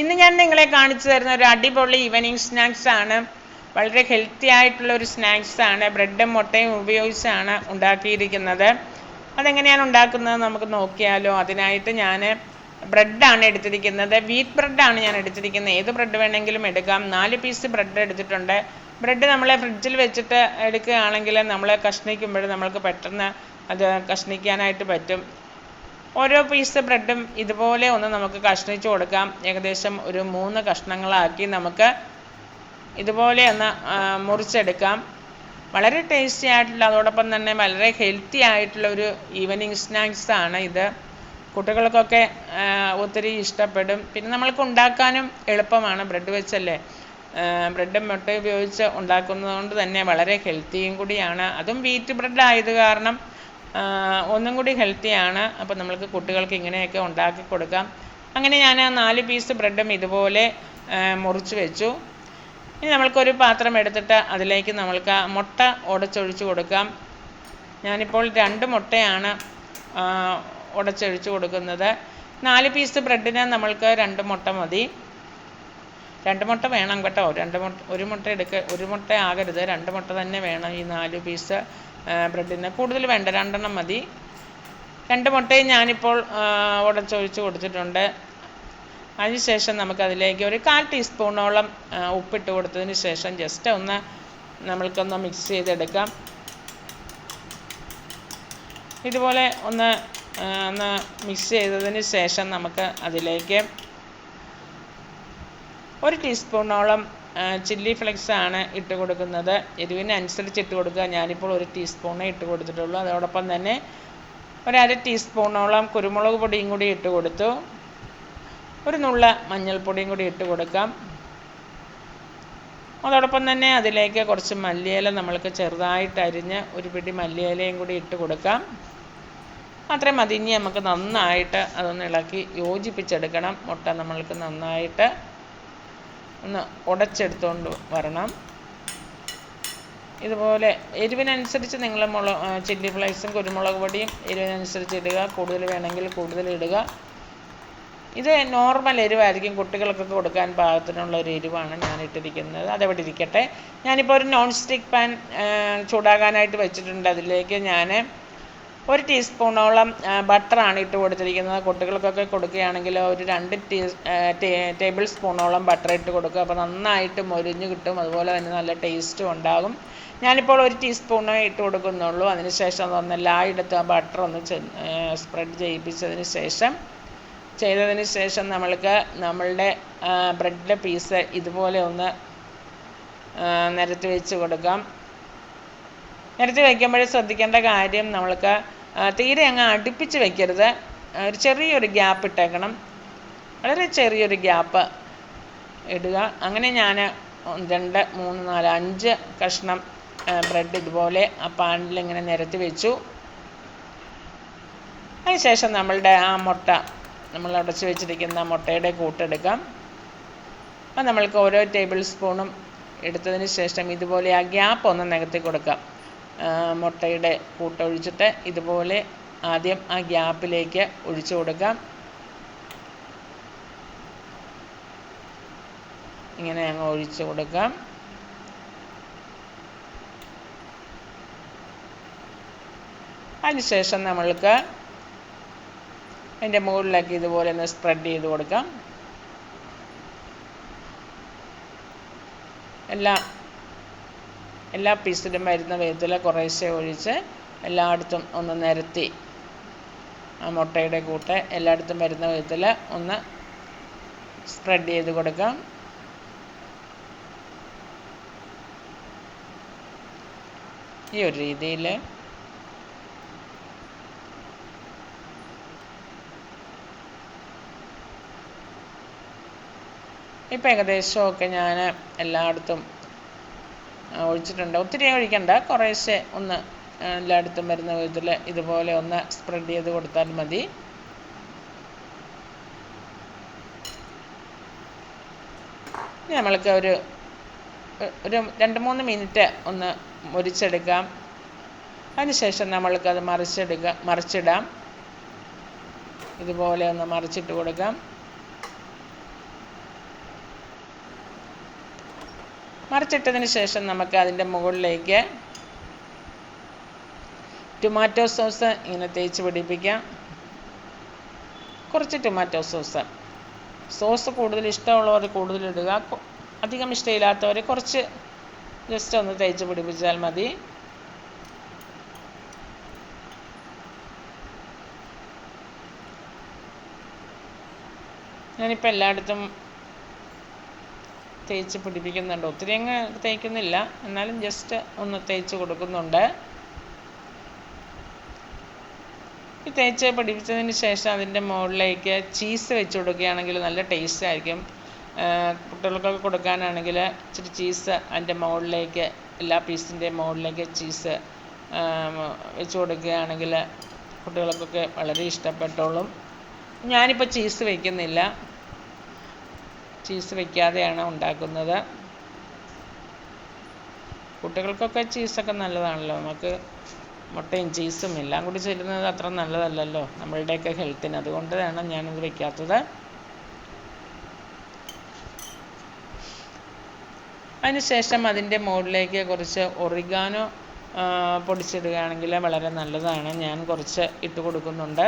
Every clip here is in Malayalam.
ഇന്ന് ഞാൻ നിങ്ങളെ കാണിച്ചു തരുന്ന ഒരു അടിപൊളി ഈവനിങ് സ്നാക്സ് ആണ്. വളരെ ഹെൽത്തി ആയിട്ടുള്ള ഒരു സ്നാക്സ് ആണ്. ബ്രെഡും മുട്ടയും ഉപയോഗിച്ചാണ് ഉണ്ടാക്കിയിരിക്കുന്നത്. അതെങ്ങനെയാണ് ഉണ്ടാക്കുന്നത് നമുക്ക് നോക്കിയാലോ. അതിനായിട്ട് ഞാൻ ബ്രെഡാണ് എടുത്തിരിക്കുന്നത്. വീറ്റ് ബ്രെഡാണ് ഞാൻ എടുത്തിരിക്കുന്നത്. ഏത് ബ്രെഡ് വേണമെങ്കിലും എടുക്കാം. നാല് പീസ് ബ്രെഡ് എടുത്തിട്ടുണ്ട്. ബ്രെഡ് നമ്മൾ ഫ്രിഡ്ജിൽ വെച്ചിട്ട് എടുക്കുകയാണെങ്കിൽ നമ്മൾ കഷ്ണിക്കുമ്പോൾ നമ്മൾക്ക് പെട്ടെന്ന് അത് കഷ്ണിക്കാനായിട്ട് പറ്റും. ഓരോ പീസ് ബ്രെഡും ഇതുപോലെ ഒന്ന് നമുക്ക് കഷ്ണിച്ച് കൊടുക്കാം. ഏകദേശം ഒരു മൂന്ന് കഷ്ണങ്ങളാക്കി നമുക്ക് ഇതുപോലെ ഒന്ന് മുറിച്ചെടുക്കാം. വളരെ ടേസ്റ്റി ആയിട്ടുള്ള അതോടൊപ്പം തന്നെ വളരെ ഹെൽത്തി ആയിട്ടുള്ള ഒരു ഈവനിങ് സ്നാക്സ് ആണ് ഇത്. കുട്ടികൾക്കൊക്കെ ഒത്തിരി ഇഷ്ടപ്പെടും. പിന്നെ നമ്മൾക്ക് ഉണ്ടാക്കാനും എളുപ്പമാണ് ബ്രെഡ് വെച്ചല്ലേ. ബ്രെഡും മുട്ട ഉപയോഗിച്ച് ഉണ്ടാക്കുന്നത് കൊണ്ട് തന്നെ വളരെ ഹെൽത്തിയും കൂടിയാണ്. അതും വീറ്റ് ബ്രെഡ് ആയത് കാരണം ഒന്നും കൂടി ഹെൽത്തിയാണ് അപ്പോൾ നമ്മൾക്ക് കുട്ടികൾക്ക് ഇങ്ങനെയൊക്കെ ഉണ്ടാക്കി കൊടുക്കാം. അങ്ങനെ ഞാൻ ആ നാല് പീസ് ബ്രെഡും ഇതുപോലെ മുറിച്ച് വെച്ചു. ഇനി നമ്മൾക്കൊരു പാത്രം എടുത്തിട്ട് അതിലേക്ക് നമ്മൾക്ക് മുട്ട ഉടച്ചൊഴിച്ച് കൊടുക്കാം. ഞാനിപ്പോൾ രണ്ട് മുട്ടയാണ് ഉടച്ചൊഴിച്ച് കൊടുക്കുന്നത്. നാല് പീസ് ബ്രെഡിന് നമ്മൾക്ക് രണ്ട് മുട്ട മതി. രണ്ട് മുട്ട വേണം കേട്ടോ. രണ്ട് മുട്ട ഒരു മുട്ട എടുക്ക ഒരു മുട്ട ആകരുത്. രണ്ട് മുട്ട തന്നെ വേണം ഈ നാല് പീസ് ബ്രെഡിന് കൂടുതൽ വേണ്ട രണ്ടെണ്ണം മതി. രണ്ട് മുട്ടയും ഞാനിപ്പോൾ ഉടച്ചൊഴിച്ച് കൊടുത്തിട്ടുണ്ട്. അതിനുശേഷം നമുക്കതിലേക്ക് ഒരു കാൽ ടീസ്പൂണോളം ഉപ്പിട്ട് കൊടുത്തതിന് ശേഷം ജസ്റ്റ് ഒന്ന് നമ്മൾക്കൊന്ന് മിക്സ് ചെയ്തെടുക്കാം. ഇതുപോലെ ഒന്ന് ഒന്ന് മിക്സ് ചെയ്തതിന് ശേഷം നമുക്ക് അതിലേക്ക് ഒരു ടീസ്പൂണോളം ചില്ലി ഫ്ലെക്സ് ആണ് ഇട്ട് കൊടുക്കുന്നത്. എരിവിനനുസരിച്ച് ഇട്ട് കൊടുക്കുക. ഞാനിപ്പോൾ ഒരു ടീസ്പൂണേ ഇട്ട് കൊടുത്തിട്ടുള്ളൂ. അതോടൊപ്പം തന്നെ ഒരര ടീസ്പൂണോളം കുരുമുളക് പൊടിയും കൂടി ഇട്ട് കൊടുത്തു. ഒരു നുള്ള മഞ്ഞൾപ്പൊടിയും കൂടി ഇട്ട് കൊടുക്കാം. അതോടൊപ്പം തന്നെ അതിലേക്ക് കുറച്ച് മല്ലിയില നമ്മൾക്ക് ചെറുതായിട്ട് അരിഞ്ഞ് ഒരു പിടി മല്ലിയിലയും കൂടി ഇട്ട് കൊടുക്കാം. അത്രയും മതി. ഇനി നമുക്ക് നന്നായിട്ട് അതൊന്ന് ഇളക്കി യോജിപ്പിച്ചെടുക്കണം. മുട്ട നമ്മൾക്ക് നന്നായിട്ട് ഒന്ന് ഉടച്ചെടുത്തുകൊണ്ട് വരണം. ഇതുപോലെ എരിവിനനുസരിച്ച് നിങ്ങൾ മുള ചില്ലി ഫ്ലൈസും കുരുമുളക് പൊടിയും എരിവിനനുസരിച്ച് ഇടുക. കൂടുതൽ വേണമെങ്കിൽ കൂടുതൽ ഇടുക. ഇത് നോർമൽ എരിവായിരിക്കും. കുട്ടികൾക്കൊക്കെ കൊടുക്കാൻ പാകത്തിനുള്ള ഒരു എരിവാണ് ഞാൻ ഇട്ടിരിക്കുന്നത്. അതവിടെ ഇരിക്കട്ടെ. ഞാനിപ്പോൾ ഒരു നോൺ സ്റ്റിക്ക് പാൻ ചൂടാകാനായിട്ട് വെച്ചിട്ടുണ്ട്. അതിലേക്ക് ഞാൻ ഒരു ടീസ്പൂണോളം ബട്ടറാണ് ഇട്ട് കൊടുത്തിരിക്കുന്നത്. കുട്ടികൾക്കൊക്കെ കൊടുക്കുകയാണെങ്കിൽ ഒരു രണ്ട് ടീ ടേബിൾ സ്പൂണോളം ബട്ടർ ഇട്ട് കൊടുക്കുക. അപ്പോൾ നന്നായിട്ട് മൊരിഞ്ഞ് കിട്ടും. അതുപോലെ തന്നെ നല്ല ടേസ്റ്റും ഉണ്ടാകും. ഞാനിപ്പോൾ ഒരു ടീസ്പൂണേ ഇട്ട് കൊടുക്കുന്നുള്ളൂ. അതിനുശേഷം അതൊന്ന് എല്ലായിടത്തും ആ ബട്ടർ ഒന്ന് സ്പ്രെഡ് ചെയ്യിപ്പിച്ചതിന് ശേഷം ചെയ്തതിന് ശേഷം നമ്മൾക്ക് നമ്മളുടെ ബ്രെഡിന്റെ പീസ് ഇതുപോലെ ഒന്ന് നിരത്തി വെച്ച് കൊടുക്കാം. നിരത്തി വയ്ക്കുമ്പോൾ ശ്രദ്ധിക്കേണ്ട കാര്യം നമ്മൾക്ക് തീരെ അങ്ങ് അടുപ്പിച്ച് വെക്കരുത്. ഒരു ചെറിയൊരു ഗ്യാപ്പ് ഇട്ടേക്കണം. വളരെ ചെറിയൊരു ഗ്യാപ്പ് ഇടുക. അങ്ങനെ ഞാൻ രണ്ട് മൂന്ന് നാല് അഞ്ച് കഷ്ണം ബ്രെഡ് ഇതുപോലെ ആ പാനിൽ ഇങ്ങനെ നിരത്തി വെച്ചു. അതിനുശേഷം നമ്മളുടെ ആ മുട്ട നമ്മൾ അടച്ചു വെച്ചിരിക്കുന്ന മുട്ടയുടെ കൂട്ടെടുക്കാം അപ്പം നമ്മൾക്ക് ഓരോ ടേബിൾ സ്പൂണും എടുത്തതിന് ശേഷം ഇതുപോലെ ആ ഗ്യാപ്പ് ഒന്ന് നികത്തി കൊടുക്കാം. മുട്ടയുടെ കൂട്ടൊഴിച്ചിട്ട് ഇതുപോലെ ആദ്യം ആ ഗ്യാപ്പിലേക്ക് ഒഴിച്ചു കൊടുക്കാം ഇങ്ങനെ അങ്ങ് ഒഴിച്ചു കൊടുക്കാം അതിനുശേഷം നമ്മൾക്ക് അതിന്റെ മുകളിലേക്ക് ഇതുപോലെ ഒന്ന് സ്പ്രെഡ് ചെയ്ത് കൊടുക്കാം. എല്ലാ എല്ലാ പീസിലും വരുന്ന വിധത്തിൽ കുറേശ്ശെ ഒഴിച്ച് എല്ലായിടത്തും ഒന്ന് നിരത്തി ആ മുട്ടയുടെ കൂട്ട് എല്ലായിടത്തും വരുന്ന വിധത്തിൽ ഒന്ന് സ്പ്രെഡ് ചെയ്ത് കൊടുക്കാം. ഈ ഒരു രീതിയിൽ ഇപ്പം ഏകദേശമൊക്കെ ഞാൻ എല്ലായിടത്തും ഒഴിച്ചിട്ടുണ്ട്. ഒത്തിരി ഒഴിക്കണ്ട കുറേശ്ശെ ഒന്ന് എല്ലായിടത്തും വരുന്ന വിധത്തിൽ ഇതുപോലെ ഒന്ന് സ്പ്രെഡ് ചെയ്ത് കൊടുത്താൽ മതി. നമ്മൾക്ക് ഒരു ഒരു രണ്ട് മൂന്ന് മിനിറ്റ് ഒന്ന് മുരിച്ചെടുക്കാം. അതിനുശേഷം നമ്മൾക്കത് മറിച്ചെടുക്കാം മറിച്ചിടാം. ഇതുപോലെ ഒന്ന് മറിച്ചിട്ട് കൊടുക്കാം. മറിച്ചിട്ടതിന് ശേഷം നമുക്ക് അതിന്റെ മുകളിലേക്ക് ടൊമാറ്റോ സോസ് ഇങ്ങനെ തേച്ച് പിടിപ്പിക്കാം. കുറച്ച് ടൊമാറ്റോ സോസ് സോസ് കൂടുതൽ ഇഷ്ടമുള്ളവർ കൂടുതൽ ഇടുക. കൊ- അധികം ഇഷ്ടമില്ലാത്തവർ കുറച്ച് ജസ്റ്റ് ഒന്ന് തേച്ച് പിടിപ്പിച്ചാൽ മതി. ഞാനിപ്പോൾ എല്ലായിടത്തും തേച്ച് പിടിപ്പിക്കുന്നുണ്ട്. ഒത്തിരി അങ്ങ് തേക്കുന്നില്ല. എന്നാലും ജസ്റ്റ് ഒന്ന് തേച്ച് കൊടുക്കുന്നുണ്ട്. ഈ തേച്ച് പിടിപ്പിച്ചതിന് ശേഷം അതിന്റെ മുകളിലേക്ക് ചീസ് വെച്ച് കൊടുക്കുകയാണെങ്കിൽ നല്ല ടേസ്റ്റ് ആയിരിക്കും. കുട്ടികൾക്ക് കുട്ടികൾക്കൊക്കെ കൊടുക്കാനാണെങ്കിൽ ഇച്ചിരി ചീസ് അതിന്റെ മുകളിലേക്ക് എല്ലാ പീസിന്റെ മുകളിലേക്ക് ചീസ് വെച്ച് കൊടുക്കുകയാണെങ്കിൽ കുട്ടികൾക്കൊക്കെ വളരെ ഇഷ്ടപ്പെട്ടോളും. ഞാനിപ്പോൾ ചീസ് വയ്ക്കുന്നില്ല ചീസ് വെക്കാതെയാണ് ഉണ്ടാക്കുന്നത്. കുട്ടികൾക്കൊക്കെ ചീസൊക്കെ നല്ലതാണല്ലോ. നമുക്ക് മുട്ടയും ചീസും എല്ലാം കൂടി ചേരുന്നത് അത്ര നല്ലതല്ലല്ലോ നമ്മളുടെയൊക്കെ ഹെൽത്തിന് അതുകൊണ്ടാണ് ഞാനത് വയ്ക്കാത്തത് അതിനുശേഷം അതിന്റെ മുകളിലേക്ക് കുറച്ച് ഒറിഗാനോ പൊടിച്ചിടുകയാണെങ്കിൽ വളരെ നല്ലതാണ്. ഞാൻ കുറച്ച് ഇട്ട് കൊടുക്കുന്നുണ്ട്.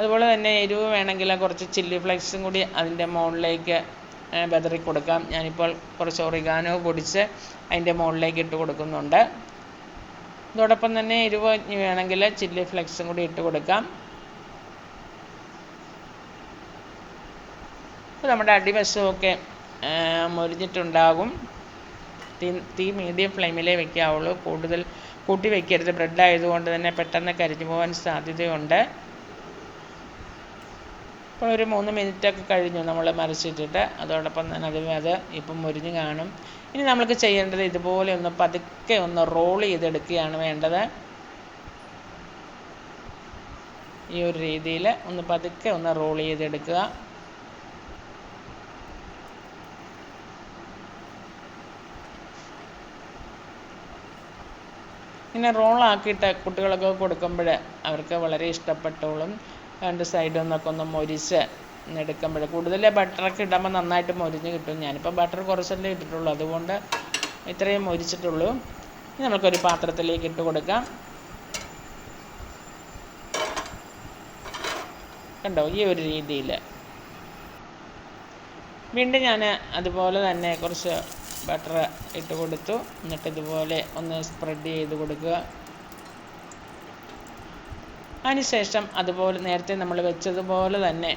അതുപോലെ തന്നെ എരിവ് വേണമെങ്കിൽ കുറച്ച് ചില്ലി ഫ്ലേക്സും കൂടി അതിന്റെ മുകളിലേക്ക് വിതറി കൊടുക്കാം. ഞാനിപ്പോൾ കുറച്ച് ഒറിഗാനോ പൊടിച്ച് അതിന്റെ മുകളിലേക്ക് ഇട്ട് കൊടുക്കുന്നുണ്ട്. ഇതോടൊപ്പം തന്നെ എരിവ് വേണമെങ്കിൽ ചില്ലി ഫ്ലേക്സും കൂടി ഇട്ട് കൊടുക്കാം. അപ്പോൾ നമ്മുടെ അടിവശമൊക്കെ മൊരിഞ്ഞിട്ടുണ്ടാകും. തീ തീ മീഡിയം ഫ്ലെയിമിലേ വെക്കാവുള്ളൂ. കൂടുതൽ കൂട്ടി വെക്കരുത്. ബ്രെഡ് ആയതുകൊണ്ട് തന്നെ പെട്ടെന്ന് കരിഞ്ഞു പോകാൻ സാധ്യതയുണ്ട്. ഇപ്പോൾ ഒരു മൂന്ന് മിനിറ്റ് ഒക്കെ കഴിഞ്ഞു നമ്മൾ മറിച്ചിട്ടിട്ട് അതോടൊപ്പം തന്നെ അത് അത് ഇപ്പം മുരിഞ്ഞ് കാണും. ഇനി നമ്മൾക്ക് ചെയ്യേണ്ടത് ഇതുപോലെ ഒന്ന് പതുക്കെ ഒന്ന് റോൾ ചെയ്തെടുക്കുകയാണ് വേണ്ടത്. ഈ ഒരു രീതിയിൽ ഒന്ന് പതുക്കെ ഒന്ന് റോൾ ചെയ്തെടുക്കുക. ഇങ്ങനെ റോളാക്കിയിട്ട് കുട്ടികൾക്ക് കൊടുക്കുമ്പോൾ അവർക്ക് വളരെ ഇഷ്ടപ്പെട്ടോളും. രണ്ട് സൈഡിൽ നിന്നൊക്കെ ഒന്ന് മൊരിച്ച് എടുക്കുമ്പോൾ കൂടുതൽ ബട്ടറൊക്കെ ഇടുമ്പോൾ നന്നായിട്ട് മൊരിഞ്ഞ് കിട്ടും. ഞാനിപ്പോൾ ബട്ടർ കുറച്ചല്ലേ ഇട്ടിട്ടുള്ളൂ. അതുകൊണ്ട് ഇത്രയും മൊരിച്ചിട്ടുള്ളൂ. ഇനി നമുക്കൊരു പാത്രത്തിലേക്ക് ഇട്ട് കൊടുക്കാം. കണ്ടോ? ഈ ഒരു രീതിയിൽ വീണ്ടും ഞാൻ അതുപോലെ തന്നെ കുറച്ച് ബട്ടർ ഇട്ട് കൊടുത്തു. എന്നിട്ട് ഇതുപോലെ ഒന്ന് സ്പ്രെഡ് ചെയ്ത് കൊടുക്കുക. അതിനുശേഷം അതുപോലെ നേരത്തെ നമ്മൾ വെച്ചതുപോലെ തന്നെ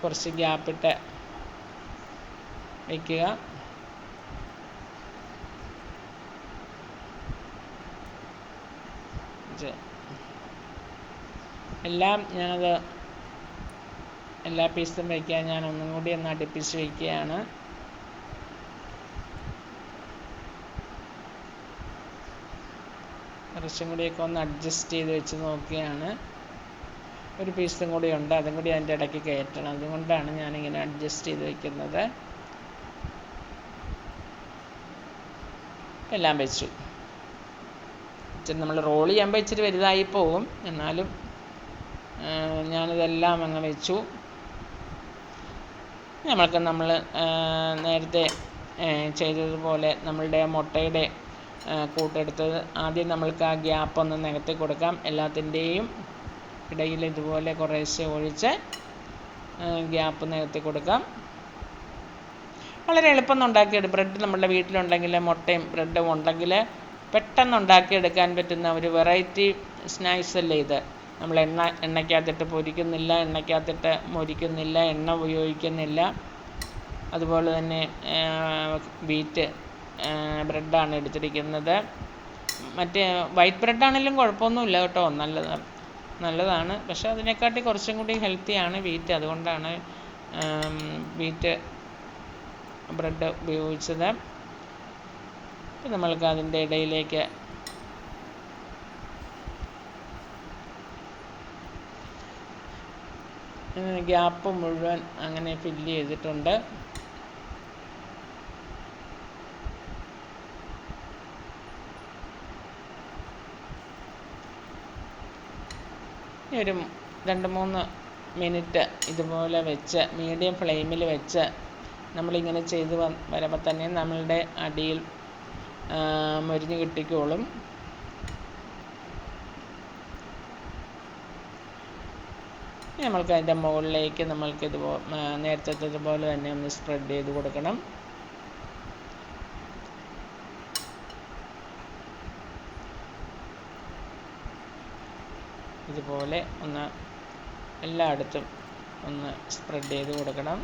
കുറച്ച് ഗ്യാപ്പിട്ട് വയ്ക്കുക എല്ലാം ഞാനത് എല്ലാ പീസും വയ്ക്കാൻ ഞാൻ ഒന്നും കൂടി ഒന്ന് അടുപ്പിച്ച് വയ്ക്കുകയാണ് കുറച്ചും കൂടിയൊക്കെ ഒന്ന് അഡ്ജസ്റ്റ് ചെയ്ത് വെച്ച് നോക്കിയാണ്. ഒരു പീസും കൂടി ഉണ്ട്. അതും കൂടി അതിന്റെ ഇടയ്ക്ക് കയറ്റണം. അതുകൊണ്ടാണ് ഞാനിങ്ങനെ അഡ്ജസ്റ്റ് ചെയ്ത് വെക്കുന്നത്. എല്ലാം വെച്ചു. ഇച്ചിരി നമ്മൾ റോൾ ചെയ്യുമ്പോൾ ഇച്ചിരി വലുതായി പോകും എന്നാലും ഞാനിതെല്ലാം അങ്ങ് വെച്ചു. നമ്മൾക്ക് നമ്മൾ നേരത്തെ ചെയ്തതുപോലെ നമ്മളുടെ മുട്ടയുടെ കൂട്ടെടുത്തത്. ആദ്യം നമ്മൾക്ക് ആ ഗ്യാപ്പ് ഒന്ന് നികത്തി കൊടുക്കാം. എല്ലാത്തിന്റെയും ഇടയിൽ ഇതുപോലെ കുറേശ്ശെ ഒഴിച്ച് ഗ്യാപ്പ് നികത്തി കൊടുക്കാം. വളരെ എളുപ്പം ഉണ്ടാക്കിയെടുക്കും ബ്രെഡ് നമ്മുടെ വീട്ടിലുണ്ടെങ്കിൽ മുട്ടയും ബ്രെഡും ഉണ്ടെങ്കിൽ പെട്ടെന്ന് ഉണ്ടാക്കിയെടുക്കാൻ പറ്റുന്ന ഒരു വെറൈറ്റി സ്നാക്സ് അല്ലേ ഇത്. നമ്മൾ എണ്ണ എണ്ണയ്ക്കകത്തിട്ട് പൊരിക്കുന്നില്ല എണ്ണയ്ക്കകത്തിട്ട് മൊരിക്കുന്നില്ല എണ്ണ ഉപയോഗിക്കുന്നില്ല. അതുപോലെ തന്നെ വീറ്റ് ബ്രെഡാണ് എടുത്തിരിക്കുന്നത്. മറ്റേ വൈറ്റ് ബ്രെഡാണെങ്കിലും കുഴപ്പമൊന്നുമില്ല കേട്ടോ. നല്ലതാണ് നല്ലതാണ്. പക്ഷേ അതിനെക്കാട്ടി കുറച്ചും കൂടി ഹെൽത്തിയാണ് വീറ്റ് അതുകൊണ്ടാണ് വീറ്റ് ബ്രെഡ് ഉപയോഗിച്ചത്. നമ്മൾക്ക് അതിന്റെ ഇടയിലേക്ക് ഗ്യാപ്പ് മുഴുവൻ അങ്ങനെ ഫില്ല് ചെയ്തിട്ടുണ്ട്. ഒരു രണ്ട് മൂന്ന് മിനിറ്റ് ഇതുപോലെ വെച്ച് മീഡിയം ഫ്ലെയിമിൽ വെച്ച് നമ്മളിങ്ങനെ ചെയ്ത് വരുമ്പോൾ തന്നെ നമ്മളുടെ അടിയിൽ മുരിഞ്ഞ് കിട്ടിക്കോളും. നമ്മൾക്ക് അതിന്റെ മുകളിലേക്ക് നമ്മൾക്ക് ഇതുപോലെ നേരത്തെ ഇതുപോലെ തന്നെ ഒന്ന് സ്പ്രെഡ് ചെയ്ത് കൊടുക്കണം. ഇതുപോലെ ഒന്ന് എല്ലായിടത്തും ഒന്ന് സ്പ്രെഡ് ചെയ്ത് കൊടുക്കണം.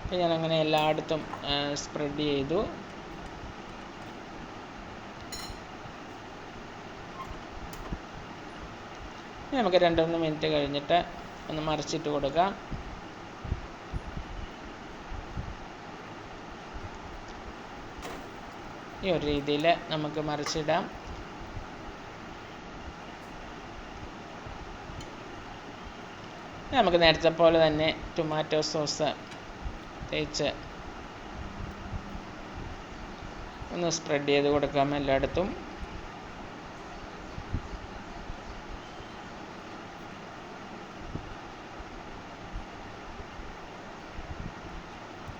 അപ്പം ഞാനങ്ങനെ എല്ലായിടത്തും സ്പ്രെഡ് ചെയ്തു. നമുക്ക് രണ്ട് മൂന്ന് മിനിറ്റ് കഴിഞ്ഞിട്ട് ഒന്ന് മറിച്ചിട്ട് കൊടുക്കാം. ഈ ഒരു രീതിയിൽ നമുക്ക് മറിച്ചിടാം. നമുക്ക് നേരത്തെ പോലെ തന്നെ ടൊമാറ്റോ സോസ് തേച്ച് ഒന്ന് സ്പ്രെഡ് ചെയ്ത് കൊടുക്കാം എല്ലായിടത്തും.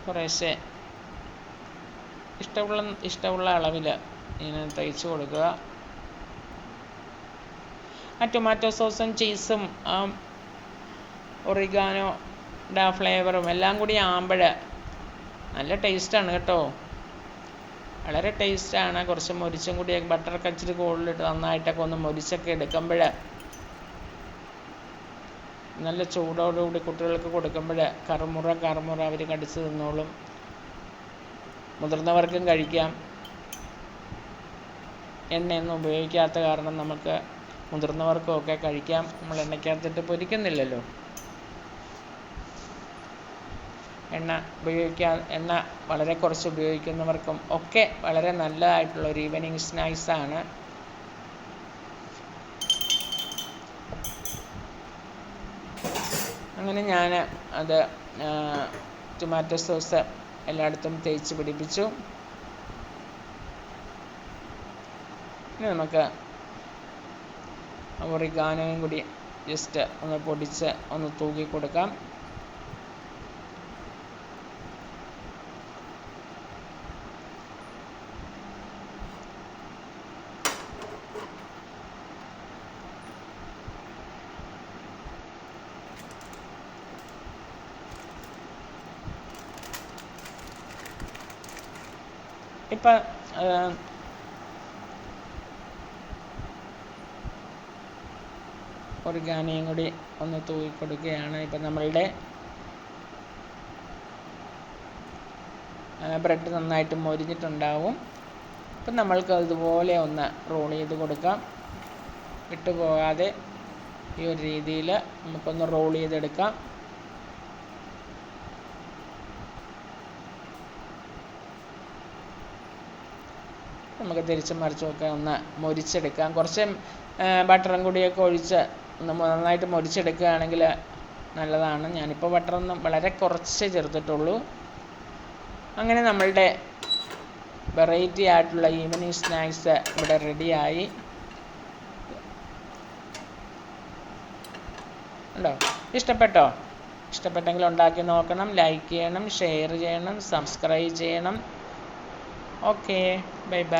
കുറേശ്ശെ ഇഷ്ടമുള്ള ഇഷ്ടമുള്ള അളവിൽ ഇങ്ങനെ തയ്ച്ച് കൊടുക്കുക. ആ ടൊമാറ്റോ സോസും ചീസും ആ ഒറിഗാനോ ആ ഫ്ലേവറും എല്ലാം കൂടി ആകുമ്പോൾ നല്ല ടേസ്റ്റാണ് കേട്ടോ. വളരെ ടേസ്റ്റാണ്. കുറച്ച് മൊരിച്ചും കൂടി ബട്ടറൊക്കെ ഇച്ചിരി കൂടുതലിട്ട് നന്നായിട്ടൊക്കെ ഒന്ന് മൊരിച്ചൊക്കെ എടുക്കുമ്പോൾ നല്ല ചൂടോടുകൂടി കുട്ടികൾക്ക് കൊടുക്കുമ്പോൾ കറുമുറ കറുമുറ അവർ കടിച്ച് തിന്നോളും. മുതിർന്നവർക്കും കഴിക്കാം. എണ്ണയൊന്നും ഉപയോഗിക്കാത്ത കാരണം നമുക്ക് മുതിർന്നവർക്കും ഒക്കെ കഴിക്കാം. നമ്മൾ എണ്ണയ്ക്കകത്തിട്ട് പൊരിക്കുന്നില്ലല്ലോ. എണ്ണ ഉപയോഗിക്കാ എണ്ണ വളരെ കുറച്ച് ഉപയോഗിക്കുന്നവർക്കും ഒക്കെ വളരെ നല്ലതായിട്ടുള്ള ഒരു ഈവനിങ് സ്നാക്സാണ് അങ്ങനെ ഞാൻ അത് ടൊമാറ്റോ സോസ് എല്ലായിടത്തും തേച്ച് പിടിപ്പിച്ചു. ഇനി നമുക്ക് ഒറിഗാനോയും കൂടി ജസ്റ്റ് ഒന്ന് പൊടിച്ച് ഒന്ന് തൂക്കി കൊടുക്കാം ഇപ്പം ഒറിഗാനിയും കൂടി ഒന്ന് തൂക്കി കൊടുക്കുകയാണ്. ഇപ്പം നമ്മളുടെ ബ്രെഡ് നന്നായിട്ട് മൊരിഞ്ഞിട്ടുണ്ടാവും. അപ്പം നമ്മൾക്ക് അതുപോലെ ഒന്ന് റോൾ ചെയ്ത് കൊടുക്കാം. വിട്ടുപോകാതെ ഈ ഒരു രീതിയിൽ നമുക്കൊന്ന് റോൾ ചെയ്തെടുക്കാം. നമുക്ക് തിരിച്ചും മറിച്ചുമൊക്കെ ഒന്ന് മൊരിച്ചെടുക്കാം. കുറച്ച് ബട്ടറും കൂടിയൊക്കെ ഒഴിച്ച് ഒന്ന് നന്നായിട്ട് മൊരിച്ചെടുക്കുകയാണെങ്കിൽ നല്ലതാണ്. ഞാനിപ്പോൾ ബട്ടറൊന്നും വളരെ കുറച്ച് ചേർത്തിട്ടുള്ളൂ. അങ്ങനെ നമ്മളുടെ വെറൈറ്റി ആയിട്ടുള്ള ഈവനിങ് സ്നാക്സ് ഇവിടെ റെഡിയായി. ഉണ്ടോ? ഇഷ്ടപ്പെട്ടോ? ഇഷ്ടപ്പെട്ടെങ്കിൽ ഉണ്ടാക്കി നോക്കണം ലൈക്ക് ചെയ്യണം ഷെയർ ചെയ്യണം സബ്സ്ക്രൈബ് ചെയ്യണം. Okay bye bye.